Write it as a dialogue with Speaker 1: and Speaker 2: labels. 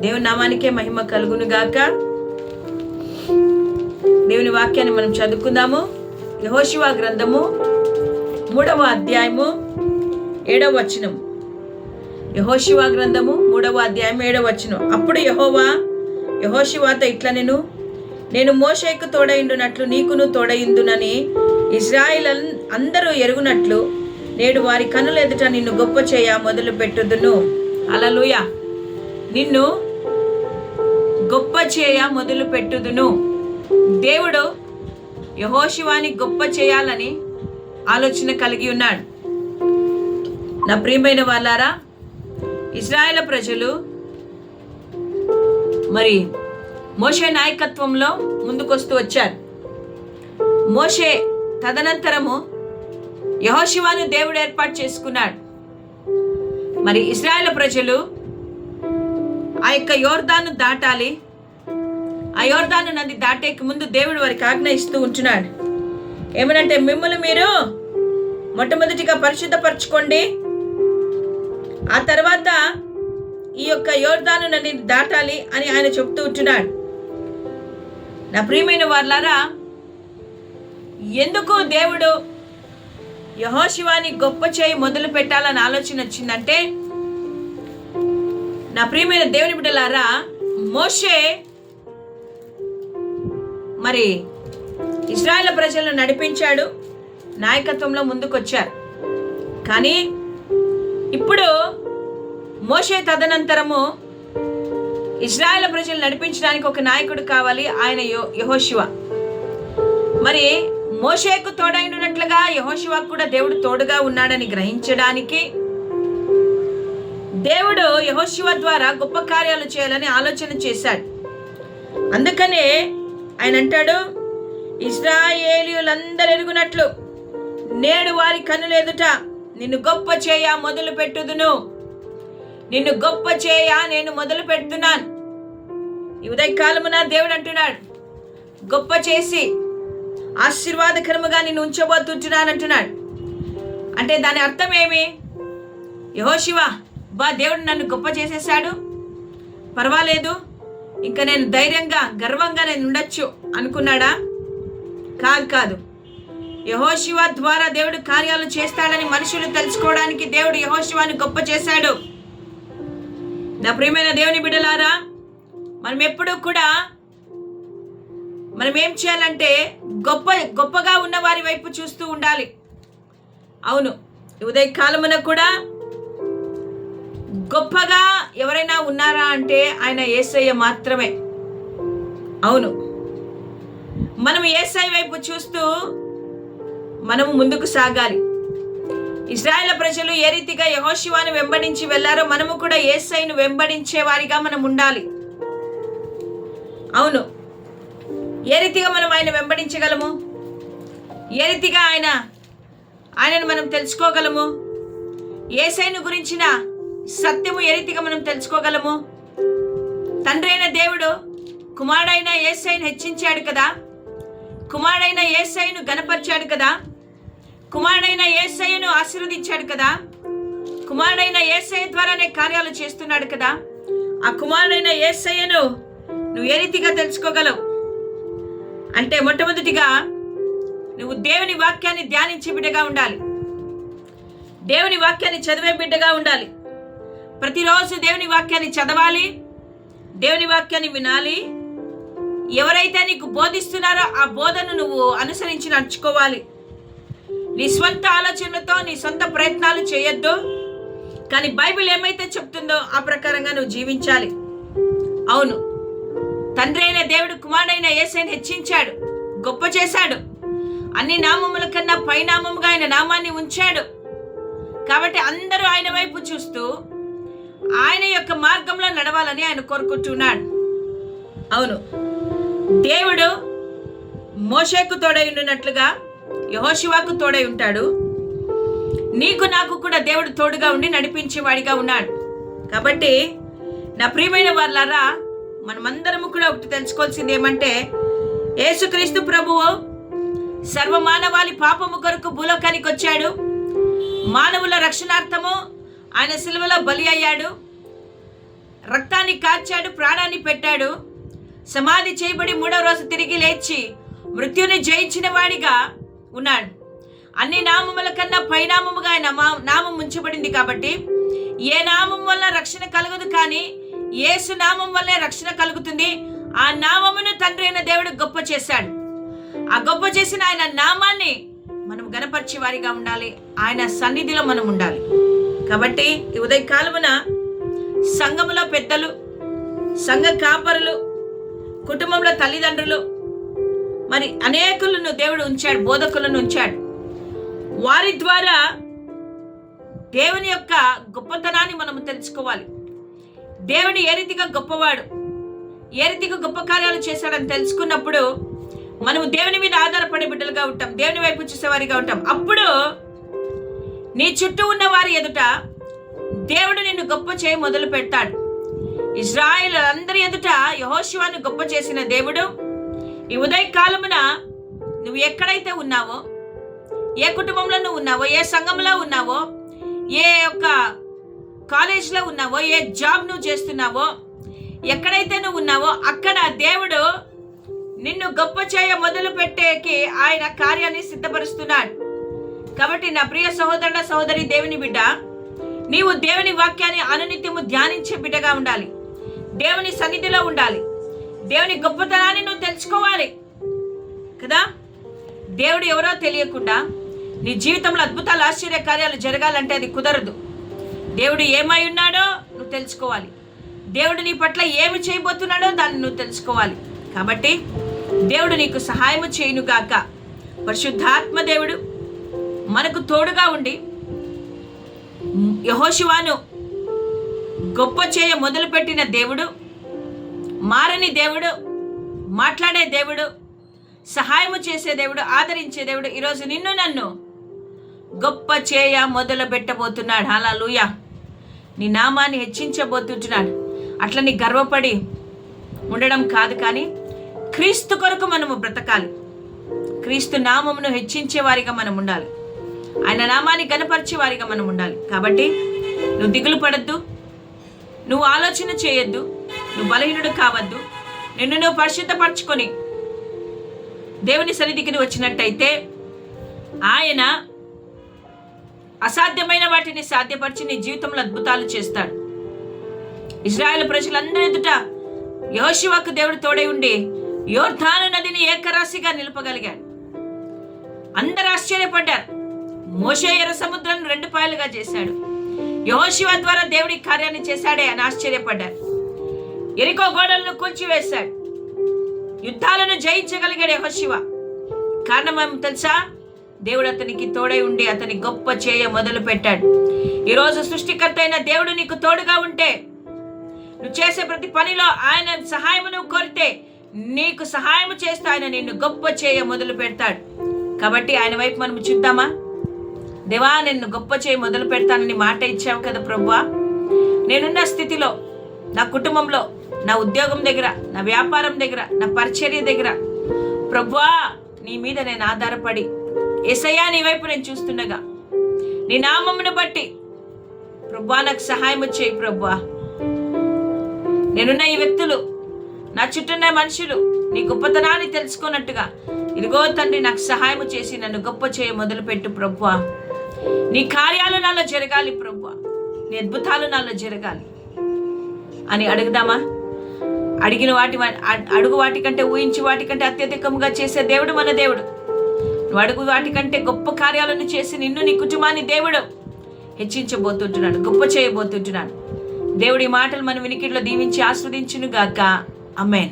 Speaker 1: దేవుని నామానికే మహిమ కలుగును గాక. దేవుని వాక్యాన్ని మనం చదువుకుందాము. యహోశివ గ్రంథము మూడవ అధ్యాయము ఏడవ వచనం. యహోశివ గ్రంథము మూడవ అధ్యాయం ఏడవ వచనం. అప్పుడు యహోవా యహోశివాతో ఇట్లా నేను నేను మోషేకు తోడయిండునట్లు నీకును తోడయిందునని ఇజ్రాయిల్ అందరూ ఎరుగునట్లు నేడు వారి కనుల ఎదుట నిన్ను గొప్ప చేయ మొదలు పెట్టుదును అలలుయ నిన్ను గొప్ప చేయ మొదలు పెట్టుదును దేవుడు యహోశివాని గొప్ప చేయాలని ఆలోచన కలిగి ఉన్నాడు. నా ప్రియమైన వాళ్ళారా ఇజ్రాయేల్ ప్రజలు మరి మోషే నాయకత్వంలో ముందుకొస్తూ వచ్చారు. మోషే తదనంతరము యహోశివాను దేవుడు ఏర్పాటు చేసుకున్నాడు. మరి ఇజ్రాయేల్ ప్రజలు యొక్క యోర్దాను దాటాలి. ఆ యోర్దాను నది దాటేకి ముందు దేవుడు వారికి ఆజ్ఞ ఇస్తూ ఉంటున్నాడు. ఏమనంటే మిమ్మల్ని మీరు మొట్టమొదటిగా పరిశుద్ధపరచుకోండి. ఆ తర్వాత ఈ యొక్క యోర్దాను నది దాటాలి అని ఆయన చెప్తూ ఉంటున్నాడు. నా ప్రియమైన వాళ్ళారా ఎందుకు దేవుడు యహోశివాని గొప్ప చేయి మొదలు పెట్టాలని ఆలోచన వచ్చిందంటే నా ప్రియమైన దేవుని బిడ్డలారా మోషే మరి ఇజ్రాయెల్ ప్రజలను నడిపించాడు నాయకత్వంలో ముందుకొచ్చారు. కానీ ఇప్పుడు మోషే తదనంతరము ఇజ్రాయెల్ ప్రజలు నడిపించడానికి ఒక నాయకుడు కావాలి ఆయన యో యహోశివ మరి మోషేకు తోడైనట్లుగా యహోశివాకు కూడా దేవుడు తోడుగా ఉన్నాడని గ్రహించడానికి దేవుడు యహోశివ ద్వారా గొప్ప కార్యాలు చేయాలని ఆలోచన చేశాడు. అందుకనే ఆయన అంటాడు ఇస్రాయేలీయులందరూ ఎరుగునట్లు నేడు వారి కన్నులు ఎదుట నిన్ను గొప్ప చేయ మొదలు పెట్టుదును. నిన్ను గొప్ప చేయ నేను మొదలు పెడుతున్నాను. ఈ ఉదయకాలమున దేవుడు అంటున్నాడు గొప్ప చేసి ఆశీర్వాదకరముగా నిన్ను ఉంచబోతుంటున్నాను అంటున్నాడు. అంటే దాని అర్థం ఏమి? యహోశివ బా దేవుడు నన్ను గొప్ప చేసేసాడు పర్వాలేదు. ఇంకా నేను ధైర్యంగా గర్వంగా నేను ఉండొచ్చు అనుకున్నాడా? కాదు కాదు. యహోశివ ద్వారా దేవుడు కార్యాలు చేస్తాడని మనుషులు తెలుసుకోవడానికి దేవుడు యహోశివాని గొప్ప చేశాడు. నా ప్రియమైన దేవుని బిడ్డలారా మనం ఎప్పుడూ కూడా మనం ఏం చేయాలంటే గొప్ప గొప్పగా ఉన్న వారి వైపు చూస్తూ ఉండాలి. అవును ఉదయ కాలమున కూడా గొప్పగా ఎవరైనా ఉన్నారా అంటే ఆయన ఏసయ్య మాత్రమే. అవును. మనం ఏసై వైపు చూస్తూ మనము ముందుకు సాగాలి. ఇజ్రాయెల్ ప్రజలు ఏ రీతిగా యహోశివాను వెంబడించి వెళ్ళారో మనము కూడా ఏసైను వెంబడించే వారిగా మనం ఉండాలి. అవును. ఏ రీతిగా మనం ఆయన వెంబడించగలము? ఏ రీతిగా ఆయన ఆయనను మనం తెలుసుకోగలము? ఏసైను గురించిన సత్యము ఏ రీతిగా మనం తెలుసుకోగలము? తండ్రి అయిన దేవుడు కుమారుడైన ఏసైను హెచ్చించాడు కదా? కుమారుడైన ఏసైను గనపరిచాడు కదా? కుమారుడైన ఏసయ్యను ఆశీర్వదించాడు కదా? కుమారుడైన ఏసయ్య ద్వారానే కార్యాలు చేస్తున్నాడు కదా? ఆ కుమారుడైన ఏసయ్యను నువ్వు ఏ రీతిగా తెలుసుకోగలవు? అంటే మొట్టమొదటిగా నువ్వు దేవుని వాక్యాన్ని ధ్యానించే బిడ్డగా ఉండాలి. దేవుని వాక్యాన్ని చదివే బిడ్డగా ఉండాలి. ప్రతిరోజు దేవుని వాక్యాన్ని చదవాలి దేవుని వాక్యాన్ని వినాలి. ఎవరైతే నీకు బోధిస్తున్నారో ఆ బోధను నువ్వు అనుసరించి నడుచుకోవాలి. నీ స్వంత ఆలోచనలతో నీ సొంత ప్రయత్నాలు చేయొద్దు. కానీ బైబిల్ ఏమైతే చెప్తుందో ఆ ప్రకారంగా నువ్వు జీవించాలి. అవును తండ్రి అయిన దేవుడు కుమారుడైన ఏసైని హెచ్చించాడు గొప్ప చేశాడు. అన్ని నామముల కన్నా పైనామముగా ఆయన నామాన్ని ఉంచాడు. కాబట్టి అందరూ ఆయన వైపు చూస్తూ ఆయన యొక్క మార్గంలో నడవాలని ఆయన కోరుకుంటున్నాడు. అవును. దేవుడు మోషేకు తోడై ఉండినట్లుగా యహోశివాకు తోడై ఉంటాడు. నీకు నాకు కూడా దేవుడు తోడుగా ఉండి నడిపించేవాడిగా ఉన్నాడు. కాబట్టి నా ప్రియమైన వాళ్ళారా మనమందరము కూడా ఒకటి తెలుసుకోవాల్సింది ఏమంటే యేసుక్రీస్తు ప్రభువు సర్వమానవాళి పాపము కొరకు భూలోకానికి వచ్చాడు. మానవుల రక్షణార్థము ఆయన సిలువలో బలి అయ్యాడు. రక్తాన్ని కార్చాడు ప్రాణాన్ని పెట్టాడు. సమాధి చేయబడి మూడవ రోజు తిరిగి లేచి మృత్యుని జయించిన వాడిగా ఉన్నాడు. అన్ని నామముల కన్నా పైనామముగా ఆయన మా- నామం ఉంచబడింది కాబట్టి ఏ నామం వల్ల రక్షణ కలగదు కానీ యేసు నామం వల్లే రక్షణ కలుగుతుంది. ఆ నామమును తండ్రి అయిన దేవుడు గొప్ప చేశాడు. ఆ గొప్ప చేసిన ఆయన నామాన్ని మనం గణపరిచే వారిగా ఉండాలి. ఆయన సన్నిధిలో మనం ఉండాలి. కాబట్టి ఈ ఉదయకాలమున సంఘములో పెద్దలు సంఘ కాపరులు కుటుంబంలో తల్లిదండ్రులు. మరి అనేకులను దేవుడు ఉంచాడు బోధకులను ఉంచాడు. వారి ద్వారా దేవుని యొక్క గొప్పతనాన్ని మనము తెలుసుకోవాలి. దేవుడు ఏ రీతిగా గొప్పవాడు ఏ రీతిగా గొప్ప కార్యాలు చేశాడని తెలుసుకున్నప్పుడు మనము దేవుని మీద ఆధారపడే బిడ్డలుగా ఉంటాం దేవుని వైపు చూసేవారిగా ఉంటాం. అప్పుడు నీ చుట్టూ ఉన్న వారి ఎదుట దేవుడు నిన్ను గొప్ప చేయి మొదలు పెడతాడు. ఇజ్రాయిల్ అందరి ఎదుట యహోశివాన్ని గొప్ప చేసిన దేవుడు ఈ ఉదయ కాలమున నువ్వు ఎక్కడైతే ఉన్నావో ఏ కుటుంబంలో నువ్వు ఉన్నావో ఏ సంఘంలో ఉన్నావో ఏ యొక్క కాలేజ్లో ఉన్నావో ఏ జాబ్ నువ్వు చేస్తున్నావో ఎక్కడైతే నువ్వు ఉన్నావో అక్కడ దేవుడు నిన్ను గొప్ప చేయ మొదలు పెట్టేకి ఆయన కార్యాన్ని సిద్ధపరుస్తున్నాడు. కాబట్టి నా ప్రియ సహోదరుడ సహోదరి దేవుని బిడ్డ నీవు దేవుని వాక్యాన్ని అనునిత్యము ధ్యానించే బిడ్డగా ఉండాలి. దేవుని సన్నిధిలో ఉండాలి. దేవుని గొప్పతనాన్ని నువ్వు తెలుసుకోవాలి. కదా? దేవుడు ఎవరో తెలియకుండా నీ జీవితంలో అద్భుతాలు ఆశ్చర్య కార్యాలు జరగాలంటే అది కుదరదు. దేవుడు ఏమై ఉన్నాడో నువ్వు తెలుసుకోవాలి. దేవుడు నీ పట్ల ఏమి చేయబోతున్నాడో దాన్ని నువ్వు తెలుసుకోవాలి. కాబట్టి దేవుడు నీకు సహాయము చేయునుగాక. పరిశుద్ధాత్మ దేవుడు మనకు తోడుగా ఉండి యహోశివాను గొప్ప చేయ మొదలుపెట్టిన దేవుడు మారని దేవుడు మాట్లాడే దేవుడు సహాయము చేసే దేవుడు ఆదరించే దేవుడు ఈరోజు నిన్ను నన్ను గొప్ప చేయ మొదలు పెట్టబోతున్నాడు హల్లెలూయ. నీ నామాన్ని హెచ్చించబోతుంటున్నాడు. అట్లా నీ గర్వపడి ఉండడం కాదు కానీ క్రీస్తు కొరకు మనము బ్రతకాలి. క్రీస్తు నామమును హెచ్చించే వారిగా మనం ఉండాలి. ఆయన నామాన్ని కనపరిచే వారిగా మనం ఉండాలి. కాబట్టి నువ్వు దిగులు పడద్దు. నువ్వు ఆలోచన చేయొద్దు. నువ్వు బలహీనుడు కావద్దు. నిన్ను నువ్వు పరిశుద్ధపరచుకొని దేవుని సన్నిధికి నువ్వు వచ్చినట్టయితే ఆయన అసాధ్యమైన వాటిని సాధ్యపరిచి నీ జీవితంలో అద్భుతాలు చేస్తాడు. ఇజ్రాయెల్ ప్రజలందరి ఎదుట యోశివాకు దేవుడు తోడై ఉండి యోర్ధాను నదిని ఏకరాశిగా నిలపగలిగాడు. అందరు ఆశ్చర్యపడ్డారు. మోషే ఎర్ర సముద్రం రెండు పాయలుగా చేశాడు. యహోశివ ద్వారా దేవుడి కార్యాన్ని చేశాడే అని ఆశ్చర్యపడ్డారు. ఎరికో గోడలను కూల్చివేశాడు. యుద్ధాలను జయించగలిగాడు యహోశివ కారణం ఏమి తెలుసా? దేవుడు అతనికి తోడై ఉండి అతని గొప్ప చేయ మొదలు పెట్టాడు. ఈరోజు సృష్టికర్త అయిన దేవుడు నీకు తోడుగా ఉంటే నువ్వు చేసే ప్రతి పనిలో ఆయన సహాయం నువ్వు కోరితే నీకు సహాయం చేస్తూ ఆయన నిన్ను గొప్ప చేయ మొదలు పెడతాడు. కాబట్టి ఆయన వైపు మనం చూద్దామా? దేవా నిన్ను గొప్ప చేయి మొదలు పెడతానని మాట ఇచ్చావు కదా ప్రభువా. నేనున్న స్థితిలో నా కుటుంబంలో నా ఉద్యోగం దగ్గర నా వ్యాపారం దగ్గర నా పరిచర్య దగ్గర ప్రభువా నీ మీద నేను ఆధారపడి ఎసయ్యా నీ వైపు నేను చూస్తుండగా నీ నామమును బట్టి ప్రభువా నాకు సహాయం చేయి ప్రభువా. నేనున్న ఈ వ్యక్తులు నా చుట్టూన్న మనుషులు నీ గొప్పతనాన్ని తెలుసుకున్నట్టుగా ఇదిగో తండ్రి నాకు సహాయం చేసి నన్ను గొప్ప చేయ మొదలుపెట్టు ప్రభువా. నీ కార్యాలు నాలో జరగాలి ప్రభు నీ అద్భుతాలు నాలో జరగాలి అని అడుగుదామా? అడిగిన వాటి అ- అడుగు వాటికంటే ఊహించి వాటికంటే అత్యధికంగా చేసే దేవుడు మన దేవుడు. నువ్వు అడుగు వాటికంటే గొప్ప కార్యాలను చేసి నిన్ను నీ కుటుంబాన్ని దేవుడు హెచ్చించబోతుంటున్నాడు గొప్ప చేయబోతుంటున్నాడు. దేవుడి మాటలు మన వినికిడిలో దీవించి ఆస్వాదించును గాక అమ్మేన్